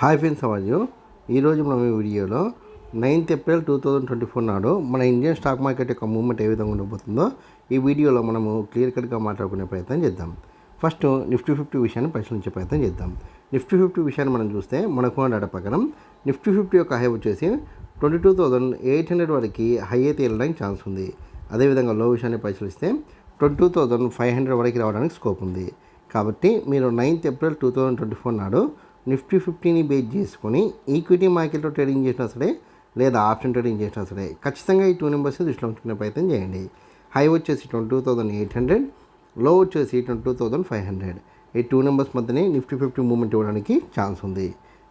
Hi friends అవాజు ఈరోజు మనం ఈ వీడియోలో ninth April two thousand twenty four నాడు మన ఇండియన్ స్టాక్ మార్కెట్ యొక్క మూవ్మెంట్ ఏ విధంగా ఉండబోతుందో ఈ వీడియోలో మనము క్లియర్ కట్గా మాట్లాడుకునే ప్రయత్నం చేద్దాం. ఫస్ట్ నిఫ్టీ ఫిఫ్టీ విషయాన్ని పరిశీలించే ప్రయత్నం చేద్దాం. నిఫ్టీ ఫిఫ్టీ విషయాన్ని మనం చూస్తే మనకు డేటా ప్రకారం నిఫ్టీ ఫిఫ్టీ యొక్క హై వచ్చేసి twenty two thousand eight hundred వరకు హై అయితే వెళ్ళడానికి ఛాన్స్ ఉంది. అదేవిధంగా లో విషయాన్ని పరిశీలిస్తే twenty two thousand five hundred వరకు రావడానికి స్కోప్ ఉంది. కాబట్టి మీరు ninth April two thousand twenty four నాడు నిఫ్టీ ఫిఫ్టీని బేస్ చేసుకొని ఈక్విటీ మార్కెట్లో ట్రేడింగ్ చేసినా సరే లేదా ఆప్షన్ ట్రేడింగ్ చేసినా సరే ఖచ్చితంగా ఈ టూ నెంబర్స్ దృష్టిలో ఉంచుకునే ప్రయత్నం చేయండి. హై వచ్చేసి ట్వంటీ టూ థౌజండ్ ఎయిట్ హండ్రెడ్లో వచ్చేసి twenty two thousand five hundred. ఈ టూ నెంబర్స్ మధ్యనే నిఫ్టీ ఫిఫ్టీ మూమెంట్ ఇవ్వడానికి ఛాన్స్ ఉంది.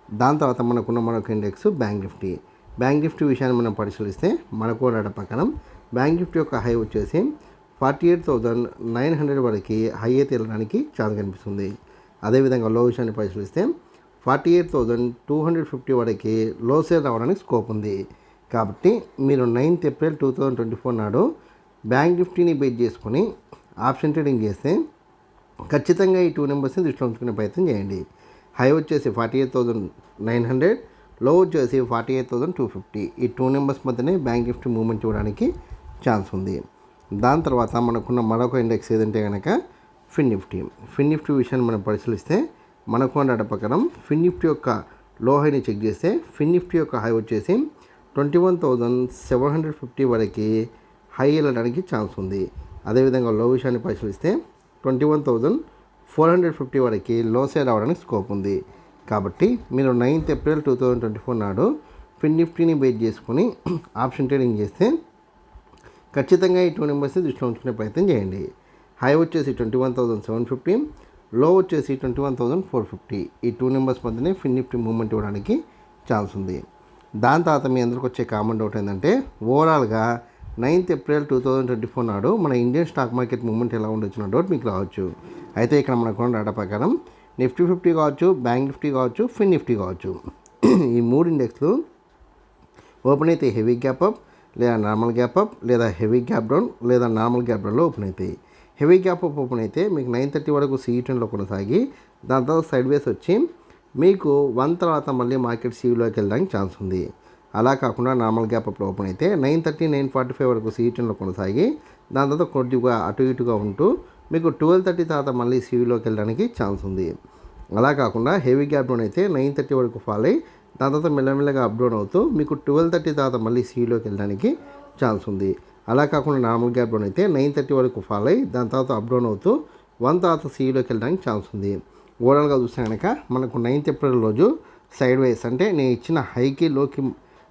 దాని తర్వాత మనకున్న మరొక index bank Nifty. Bank Nifty విషయాన్ని మనం పరిశీలిస్తే మనకు డేటా ప్రకారం బ్యాంక్ నిఫ్టీ యొక్క హై వచ్చేసి forty eight thousand nine hundred వరకు హై అయితే వెళ్ళడానికి ఛాన్స్ కనిపిస్తుంది. అదేవిధంగా లో విషయాన్ని పరిశీలిస్తే forty eight thousand two hundred fifty వరకు లో సేల్ రావడానికి స్కోప్ ఉంది. కాబట్టి మీరు ninth April two thousand twenty four నాడు బ్యాంక్ నిఫ్టీని బేట్ చేసుకొని ఆప్షన్ ట్రేడింగ్ చేస్తే ఖచ్చితంగా ఈ టూ నెంబర్స్ని దృష్టిలో ఉంచుకునే ప్రయత్నం చేయండి. హై వచ్చేసి ఫార్టీ ఎయిట్ థౌజండ్ నైన్ హండ్రెడ్లో వచ్చేసి forty eight thousand two fifty. ఈ టూ నెంబర్స్ మధ్యనే బ్యాంక్ నిఫ్టీ మూవ్మెంట్ చూడడానికి ఛాన్స్ ఉంది. దాని తర్వాత మనకున్న మరొక ఇండెక్స్ ఏదంటే కనుక ఫిన్ నిఫ్టీ. ఫిన్ నిఫ్టీ విషయాన్ని మనం పరిశీలిస్తే మనకు డేటా ప్రకారం ఫిన్ నిఫ్టీ యొక్క లో హైని చెక్ చేస్తే ఫిన్ నిఫ్టీ యొక్క హై వచ్చేసి twenty one thousand seven hundred fifty వరకు హై వెళ్ళడానికి ఛాన్స్ ఉంది. అదేవిధంగా లో విషయాన్ని పరిశీలిస్తే twenty one thousand four hundred fifty వరకు లో సేల్ అవ్వడానికి స్కోప్ ఉంది. కాబట్టి మీరు ninth April two thousand twenty four నాడు ఫిన్ నిఫ్టీని బేస్ చేసుకొని ఆప్షన్ ట్రేడింగ్ చేస్తే ఖచ్చితంగా ఈ టూ నెంబర్స్ని దృష్టిలో ఉంచుకునే ప్రయత్నం చేయండి. హై వచ్చేసి twenty one thousand seven fifty low వచ్చేసి twenty one thousand four fifty ఈ టూ నెంబర్స్ మధ్యనే ఫిన్ నిఫ్టీ మూవ్మెంట్ ఇవ్వడానికి ఛాన్స్ ఉంది. దాని తర్వాత మీ అందరికి వచ్చే కామన్ డౌట్ ఏంటంటే ఓవరాల్గా ninth April two thousand twenty four నాడు మన ఇండియన్ స్టాక్ మార్కెట్ మూవ్మెంట్ ఎలా ఉండొచ్చిన డౌట్ మీకు రావచ్చు. అయితే ఇక్కడ మనకు డేటా ప్రకారం నిఫ్టీ ఫిఫ్టీ కావచ్చు బ్యాంక్ నిఫ్టీ కావచ్చు ఫిన్ నిఫ్టీ కావచ్చు. ఈ మూడు ఇండెక్స్లు ఓపెన్ అయితే హెవీ గ్యాప్ అప్ లేదా నార్మల్ గ్యాప్ అప్ లేదా హెవీ గ్యాప్ డౌన్ లేదా నార్మల్ గ్యాప్ డౌన్లో ఓపెన్ అవుతాయి హెవీ గ్యాప్ అప్ ఓపెన్ అయితే మీకు నైన్ థర్టీ వరకు సీఈటన్లో కొనసాగి దాని తర్వాత సైడ్ వేస్ వచ్చి మీకు వన్ తర్వాత మళ్ళీ మార్కెట్ సీవ్లోకి వెళ్ళడానికి ఛాన్స్ ఉంది. అలా కాకుండా నార్మల్ గ్యాప్ అప్లో ఓపెన్ అయితే nine thirty nine forty five వరకు సీఈటన్లో కొనసాగి దాని తర్వాత కొద్దిగా అటు ఇటుగా ఉంటూ మీకు ట్వెల్వ్ థర్టీ తర్వాత మళ్ళీ సీవీలోకి వెళ్ళడానికి ఛాన్స్ ఉంది. అలా కాకుండా హెవీ గ్యాప్ డౌన్ అయితే నైన్ థర్టీ వరకు ఫాల్ అయ్యి దాని తర్వాత మెల్లమెల్లగా అప్ డౌన్ అవుతూ మీకు ట్వెల్వ్ థర్టీ తర్వాత మళ్ళీ సీలోకి వెళ్ళడానికి ఛాన్స్ ఉంది. అలా కాకుండా నార్మల్ గ్యాప్ డౌన్ అయితే నైన్ థర్టీ వరకు ఫాల్ అయ్యి దాని తర్వాత అప్ డౌన్ అవుతూ వన్ తర్వాత సీఈలోకి వెళ్ళడానికి ఛాన్స్ ఉంది. ఓవరాల్గా చూస్తే కనుక మనకు నైన్త్ ఏప్రిల్ రోజు సైడ్ వైస్ అంటే నేను ఇచ్చిన హైకి లోకి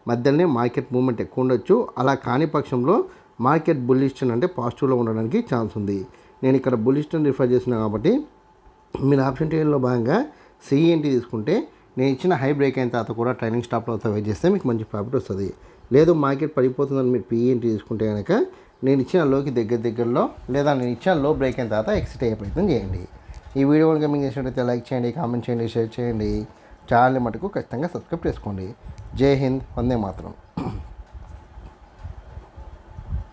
మధ్యలోనే మార్కెట్ మూవ్మెంట్ ఎక్కువ ఉండొచ్చు. అలా కాని పక్షంలో మార్కెట్ బుల్లిస్టన్ అంటే పాజిటివ్లో ఉండడానికి ఛాన్స్ ఉంది. నేను ఇక్కడ బుల్లిస్టన్ రిఫర్ చేసిన కాబట్టి మీరు ఆప్షన్ ట్రేడింగ్లో భాగంగా సిఈఎన్టీ తీసుకుంటే నేను ఇచ్చిన హై బ్రేక్ అయిన తర్వాత కూడా ట్రైనింగ్ స్టాప్లో వెయిట్ చేస్తే మీకు మంచి ప్రాఫిట్ వస్తుంది. లేదు మార్కెట్ పడిపోతుందని మీరు పిఈఎన్టీ తీసుకుంటే కనుక నేను ఇచ్చిన లోకి దగ్గర దగ్గరలో లేదా నేను ఇచ్చిన లో బ్రేక్ అయిన తర్వాత ఎక్సిట్ అయ్యే ప్రయత్నం చేయండి. ఈ వీడియో కనుక మీకు చేసినట్టయితే లైక్ చేయండి కామెంట్ చేయండి షేర్ చేయండి. ఛానల్ని మటుకు ఖచ్చితంగా సబ్స్క్రైబ్ చేసుకోండి. జై హింద్ వందే మాత్రం.